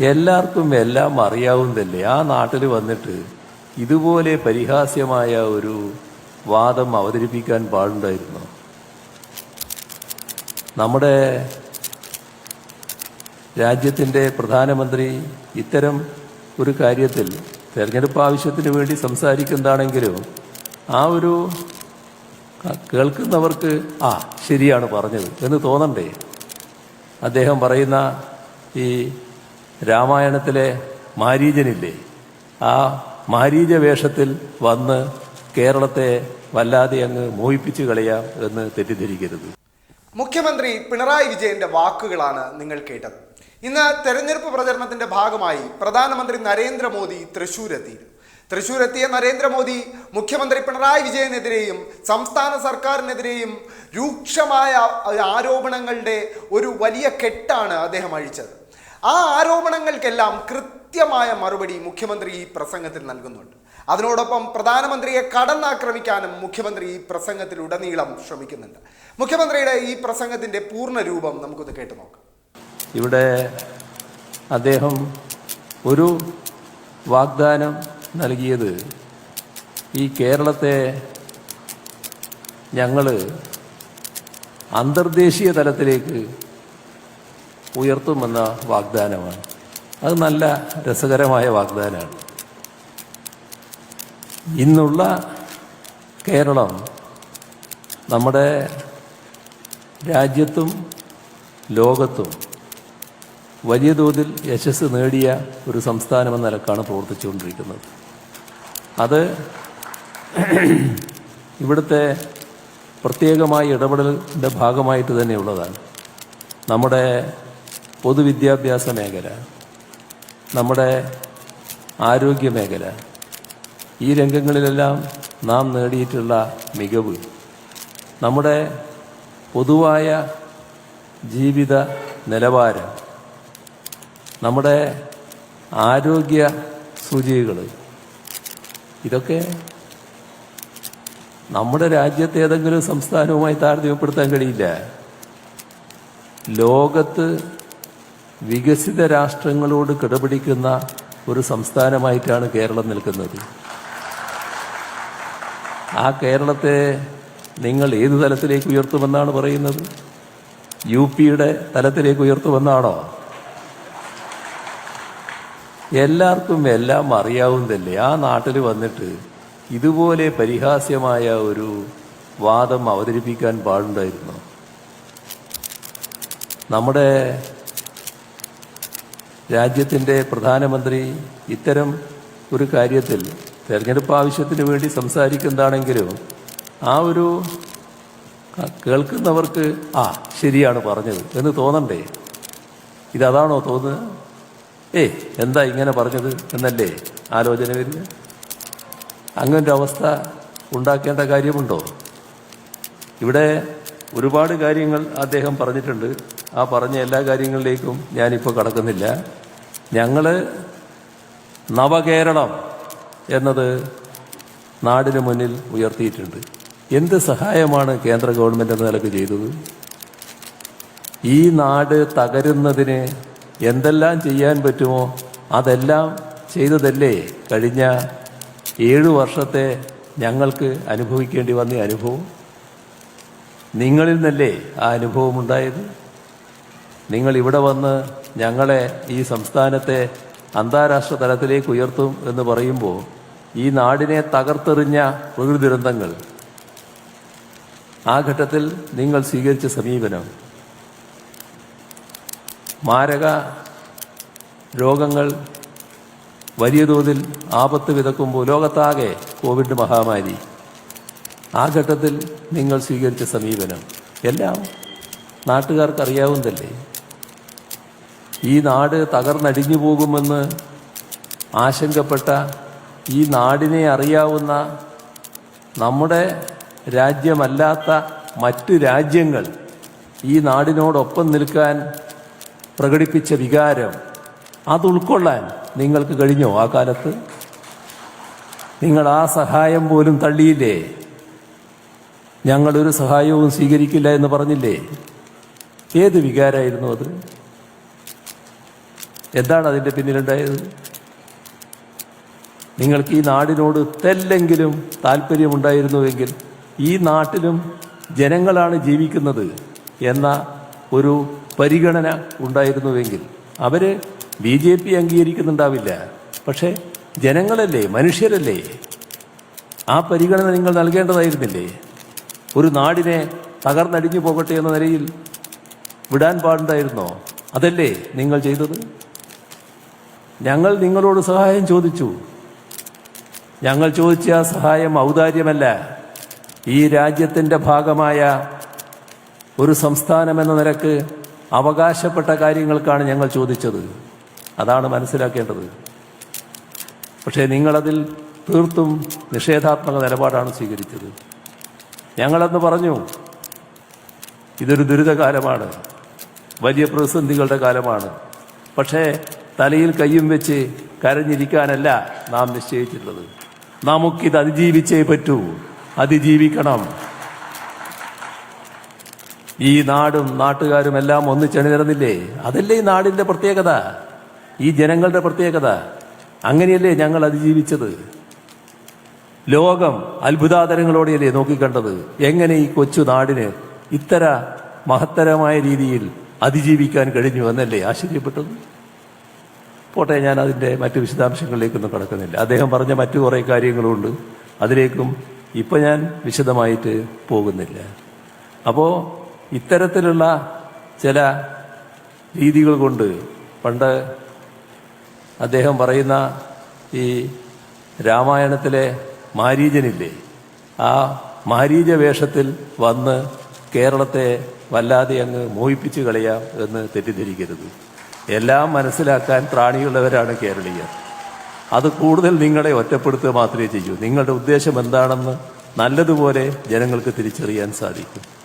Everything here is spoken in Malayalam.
എല്ലാവർക്കും എല്ലാം അറിയാവുന്നതല്ലേ. ആ നാട്ടിൽ വന്നിട്ട് ഇതുപോലെ പരിഹാസ്യമായ ഒരു വാദം അവതരിപ്പിക്കാൻ പാടുണ്ടായിരുന്നു? നമ്മുടെ രാജ്യത്തിന്റെ പ്രധാനമന്ത്രി ഇത്തരം ഒരു കാര്യത്തിൽ തെരഞ്ഞെടുപ്പ് ആവശ്യത്തിന് വേണ്ടി സംസാരിക്കുന്നതാണെങ്കിലും ആ ഒരു കേൾക്കുന്നവർക്ക് ആ ശരിയാണ് പറഞ്ഞത് എന്ന് തോന്നണ്ടേ? അദ്ദേഹം പറയുന്ന ഈ രാമായണത്തിലെ മാരീജനില്ലേ? ആ മാരീജ വേഷത്തിൽ വന്ന് കേരളത്തെ വല്ലാതെ അങ്ങ് മോഹിപ്പിച്ചു കളയാം എന്ന് തെറ്റിദ്ധരിക്കരുത്. മുഖ്യമന്ത്രി പിണറായി വിജയന്റെ വാക്കുകളാണ് നിങ്ങൾ കേട്ടത്. ഇന്ന് തെരഞ്ഞെടുപ്പ് പ്രചരണത്തിന്റെ ഭാഗമായി പ്രധാനമന്ത്രി നരേന്ദ്രമോദി തൃശൂരെത്തിയിരുന്നു തൃശൂരെത്തിയ നരേന്ദ്രമോദി മുഖ്യമന്ത്രി പിണറായി വിജയനെതിരെയും സംസ്ഥാന സർക്കാരിനെതിരെയും രൂക്ഷമായ ആരോപണങ്ങളുടെ ഒരു വലിയ കെട്ടാണ് അദ്ദേഹം അഴിച്ചത്. ആ ആരോപണങ്ങൾക്കെല്ലാം കൃത്യമായ മറുപടി മുഖ്യമന്ത്രി ഈ പ്രസംഗത്തിൽ നൽകുന്നുണ്ട്. അതിനോടൊപ്പം പ്രധാനമന്ത്രിയെ കടന്നാക്രമിക്കാനും മുഖ്യമന്ത്രി ഈ പ്രസംഗത്തിൽ ഉടനീളം ശ്രമിക്കുന്നുണ്ട്. മുഖ്യമന്ത്രിയുടെ ഈ പ്രസംഗത്തിന്റെ പൂർണ രൂപം നമുക്കൊന്ന് കേട്ടു നോക്കാം. ഇവിടെ അദ്ദേഹം ഒരു വാഗ്ദാനം നൽകിയത് ഈ കേരളത്തെ ഞങ്ങൾ അന്തർദേശീയ തലത്തിലേക്ക് ഉയർത്തുമെന്ന വാഗ്ദാനമാണ്. അത് നല്ല രസകരമായ വാഗ്ദാനമാണ്. ഇന്നുള്ള കേരളം നമ്മുടെ രാജ്യത്തും ലോകത്തും വലിയ തോതിൽ യശസ് നേടിയ ഒരു സംസ്ഥാനമെന്ന നിലക്കാണ് പ്രവർത്തിച്ചുകൊണ്ടിരിക്കുന്നത്. അത് ഇവിടുത്തെ പ്രത്യേകമായ ഇടപെടലിന്റെ ഭാഗമായിട്ട് തന്നെയുള്ളതാണ് നമ്മുടെ പൊതുവിദ്യാഭ്യാസ മേഖല നമ്മുടെ ആരോഗ്യ മേഖല ഈ രംഗങ്ങളിലെല്ലാം നാം നേടിയിട്ടുള്ള മികവ് നമ്മുടെ പൊതുവായ ജീവിത നിലവാരം നമ്മുടെ ആരോഗ്യ സൂചികകൾ ഇതൊക്കെ നമ്മുടെ രാജ്യത്തെ ഏതെങ്കിലും സംസ്ഥാനവുമായി താരതമ്യപ്പെടുത്താൻ കഴിയില്ല. ലോകത്ത് വികസിത രാഷ്ട്രങ്ങളോട് കിടപിടിക്കുന്ന ഒരു സംസ്ഥാനമായിട്ടാണ് കേരളം നിൽക്കുന്നത്. ആ കേരളത്തെ നിങ്ങൾ ഏത് തലത്തിലേക്ക് ഉയർത്തുമെന്നാണ് പറയുന്നത്? യു പിയുടെ തലത്തിലേക്ക് ഉയർത്തുമെന്നാണോ? എല്ലാവർക്കും എല്ലാം അറിയാവുന്നതല്ലേ. ആ നാട്ടിൽ വന്നിട്ട് ഇതുപോലെ പരിഹാസ്യമായ ഒരു വാദം അവതരിപ്പിക്കാൻ പാടുണ്ടായിരുന്നു? നമ്മുടെ രാജ്യത്തിന്റെ പ്രധാനമന്ത്രി ഇത്തരം ഒരു കാര്യത്തിൽ തെരഞ്ഞെടുപ്പ് ആവശ്യത്തിന് വേണ്ടി സംസാരിക്കുന്നതാണെങ്കിലും ആ ഒരു കേൾക്കുന്നവർക്ക് ആ ശരിയാണ് പറഞ്ഞത് എന്ന് തോന്നണ്ടേ? ഇതതാണോ തോന്നുന്നത്? ഏ എന്താ ഇങ്ങനെ പറഞ്ഞത് എന്നല്ലേ ആലോചന വരിക അങ്ങനൊരു അവസ്ഥ ഉണ്ടാക്കേണ്ട കാര്യമുണ്ടോ? ഇവിടെ ഒരുപാട് കാര്യങ്ങൾ അദ്ദേഹം പറഞ്ഞിട്ടുണ്ട്. ആ പറഞ്ഞ എല്ലാ കാര്യങ്ങളിലേക്കും ഞാനിപ്പോൾ കടക്കുന്നില്ല. ഞങ്ങൾ നവകേരളം എന്നത് നാടിന് മുന്നിൽ ഉയർത്തിയിട്ടുണ്ട്. എന്ത് സഹായമാണ് കേന്ദ്ര ഗവൺമെന്റ് എന്ന നിലയ്ക്ക് ചെയ്തത്? ഈ നാട് തകരുന്നതിന് എന്തെല്ലാം ചെയ്യാൻ പറ്റുമോ? അതെല്ലാം ചെയ്തതല്ലേ കഴിഞ്ഞ ഏഴു വർഷത്തെ ഞങ്ങൾക്ക് അനുഭവിക്കേണ്ടി വന്ന അനുഭവം? നിങ്ങളിൽ നിന്നല്ലേ ആ അനുഭവം ഉണ്ടായത് നിങ്ങൾ ഇവിടെ വന്ന് ഞങ്ങളെ ഈ സംസ്ഥാനത്തെ അന്താരാഷ്ട്ര തലത്തിലേക്ക് ഉയർത്തും എന്ന് പറയുമ്പോൾ ഈ നാടിനെ തകർത്തെറിഞ്ഞ പ്രകൃതി ദുരന്തങ്ങൾ. ആ ഘട്ടത്തിൽ നിങ്ങൾ സ്വീകരിച്ച സമീപനം. മാരക രോഗങ്ങൾ വലിയ തോതിൽ ആപത്ത് വിതക്കുമ്പോൾ ലോകത്താകെ കോവിഡ് മഹാമാരി. ആ ഘട്ടത്തിൽ നിങ്ങൾ സ്വീകരിച്ച സമീപനം. എല്ലാം നാട്ടുകാർക്ക് അറിയാവുന്നതല്ലേ? ഈ നാട് തകർന്നടിഞ്ഞു പോകുമെന്ന് ആശങ്കപ്പെട്ട ഈ നാടിനെ അറിയാവുന്ന നമ്മുടെ രാജ്യമല്ലാത്ത മറ്റു രാജ്യങ്ങൾ ഈ നാടിനോടൊപ്പം നിൽക്കാൻ പ്രകടിപ്പിച്ച വികാരം അത് ഉൾക്കൊള്ളാൻ നിങ്ങൾക്ക് കഴിഞ്ഞോ ആ കാലത്ത്? നിങ്ങൾ ആ സഹായം പോലും തള്ളിയില്ലേ? ഞങ്ങളൊരു സഹായവും സ്വീകരിക്കില്ല എന്ന് പറഞ്ഞില്ലേ? ഏത് വികാരമായിരുന്നു അത്? എന്താണ് അതിന്റെ പിന്നിലുണ്ടായത്? നിങ്ങൾക്ക് ഈ നാടിനോട് തെല്ലെങ്കിലും താല്പര്യമുണ്ടായിരുന്നുവെങ്കിൽ ഈ നാട്ടിലും ജനങ്ങളാണ് ജീവിക്കുന്നത് എന്ന ഒരു പരിഗണന ഉണ്ടായിരുന്നുവെങ്കിൽ അവർ ബി ജെ പി അംഗീകരിക്കുന്നുണ്ടാവില്ല. പക്ഷേ ജനങ്ങളല്ലേ മനുഷ്യരല്ലേ? ആ പരിഗണന നിങ്ങൾ നൽകേണ്ടതായിരുന്നില്ലേ? ഒരു നാടിനെ തകർന്നടിഞ്ഞു പോകട്ടെ എന്ന നിലയിൽ വിടാൻ പാടുണ്ടായിരുന്നോ? അതല്ലേ നിങ്ങൾ ചെയ്തത്? ഞങ്ങൾ നിങ്ങളോട് സഹായം ചോദിച്ചു. ഞങ്ങൾ ചോദിച്ച ആ സഹായം ഔദാര്യമല്ല. ഈ രാജ്യത്തിന്റെ ഭാഗമായ ഒരു സംസ്ഥാനം എന്ന നിലയ്ക്ക് അവകാശപ്പെട്ട കാര്യങ്ങൾക്കാണ് ഞങ്ങൾ ചോദിച്ചത്. അതാണ് മനസ്സിലാക്കേണ്ടത്. പക്ഷേ നിങ്ങളതിൽ തീർത്തും നിഷേധാത്മക നിലപാടാണ് സ്വീകരിച്ചത്. ഞങ്ങളന്ന് പറഞ്ഞു ഇതൊരു ദുരിതകാലമാണ്. വലിയ പ്രതിസന്ധികളുടെ കാലമാണ്. പക്ഷേ തലയിൽ കയ്യും വെച്ച് കരഞ്ഞിരിക്കാനല്ല നാം നിശ്ചയിച്ചിട്ടുള്ളത്. നമുക്കിത് അതിജീവിച്ചേ പറ്റൂ. അതിജീവിക്കണം. ഈ നാടും നാട്ടുകാരും എല്ലാം ഒന്നിച്ചണിനിരന്നില്ലേ അതല്ലേ ഈ നാടിന്റെ പ്രത്യേകത? ഈ ജനങ്ങളുടെ പ്രത്യേകത? അങ്ങനെയല്ലേ ഞങ്ങൾ അതിജീവിച്ചത്? ലോകം അത്ഭുതാതരങ്ങളോടെയല്ലേ നോക്കിക്കണ്ടത്? എങ്ങനെ ഈ കൊച്ചു നാടിന് ഇത്തര മഹത്തരമായ രീതിയിൽ അതിജീവിക്കാൻ കഴിഞ്ഞു എന്നല്ലേ ആശ്ചര്യപ്പെട്ടത്? പോട്ടെ ഞാൻ അതിന്റെ മറ്റു വിശദാംശങ്ങളിലേക്കൊന്നും കടക്കുന്നില്ല. അദ്ദേഹം പറഞ്ഞ മറ്റു കുറേ കാര്യങ്ങളുണ്ട്. അതിലേക്കും ഇപ്പം ഞാൻ വിശദമായിട്ട് പോകുന്നില്ല. അപ്പോൾ ഇത്തരത്തിലുള്ള ചില രീതികൾ കൊണ്ട് പണ്ട് അദ്ദേഹം പറയുന്ന ഈ രാമായണത്തിലെ മാരീജനില്ലേ ആ മാരീജ വേഷത്തിൽ വന്ന് കേരളത്തെ വല്ലാതെ അങ്ങ് മോഹിപ്പിച്ച് കളയാം എന്ന് തെറ്റിദ്ധരിക്കരുത്. എല്ലാം മനസ്സിലാക്കാൻ ത്രാണിയുള്ളവരാണ് കേരളീയർ. അത് കൂടുതൽ നിങ്ങളെ ഒറ്റപ്പെടുത്തുക മാത്രമേ ചെയ്യൂ. നിങ്ങളുടെ ഉദ്ദേശം എന്താണെന്ന് നല്ലതുപോലെ ജനങ്ങൾക്ക് തിരിച്ചറിയാൻ സാധിക്കും.